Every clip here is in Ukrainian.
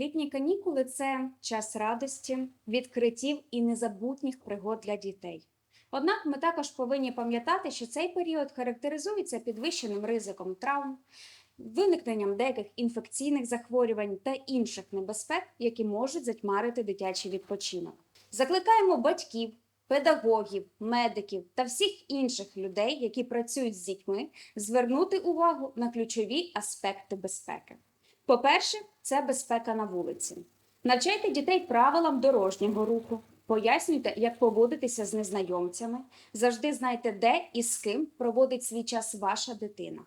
Літні канікули це час радості, відкриттів і незабутніх пригод для дітей. Однак ми також повинні пам'ятати, що цей період характеризується підвищеним ризиком травм, виникненням деяких інфекційних захворювань та інших небезпек, які можуть затьмарити дитячий відпочинок. Закликаємо батьків, педагогів, медиків та всіх інших людей, які працюють з дітьми, звернути увагу на ключові аспекти безпеки. По-перше, це безпека на вулиці. Навчайте дітей правилам дорожнього руху, пояснюйте, як поводитися з незнайомцями, завжди знайте, де і з ким проводить свій час ваша дитина.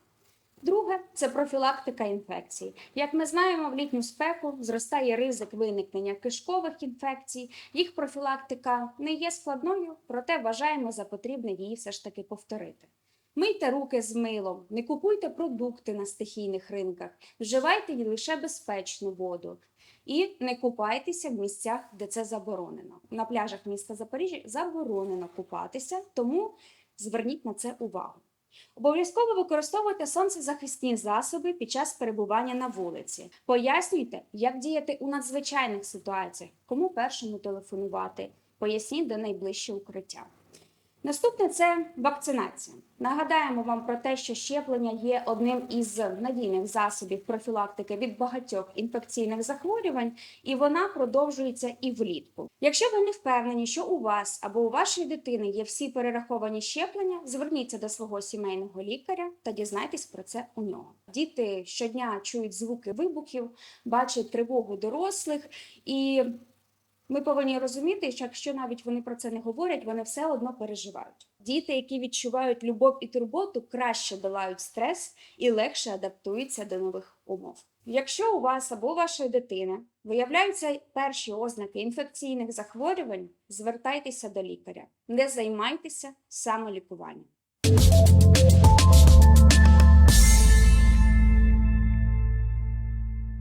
Друге це профілактика інфекцій. Як ми знаємо, в літню спеку зростає ризик виникнення кишкових інфекцій. Їх профілактика не є складною, проте вважаємо за потрібне її все ж таки повторити. Мийте руки з милом, не купуйте продукти на стихійних ринках, вживайте лише безпечну воду і не купайтеся в місцях, де це заборонено. На пляжах міста Запоріжжя заборонено купатися, тому зверніть на це увагу. Обов'язково використовуйте сонцезахисні засоби під час перебування на вулиці. Пояснюйте, як діяти у надзвичайних ситуаціях, кому першому телефонувати. Поясніть, де найближче укриття. Наступне це вакцинація. Нагадаємо вам про те, що щеплення є одним із надійних засобів профілактики від багатьох інфекційних захворювань, і вона продовжується і влітку. Якщо ви не впевнені, що у вас або у вашої дитини є всі перераховані щеплення, зверніться до свого сімейного лікаря та дізнайтесь про це у нього. Діти щодня чують звуки вибухів, бачать тривогу дорослих і. Ми повинні розуміти, що якщо навіть вони про це не говорять, вони все одно переживають. Діти, які відчувають любов і турботу, краще долають стрес і легше адаптуються до нових умов. Якщо у вас або вашої дитини виявляються перші ознаки інфекційних захворювань, звертайтеся до лікаря, не займайтеся самолікуванням.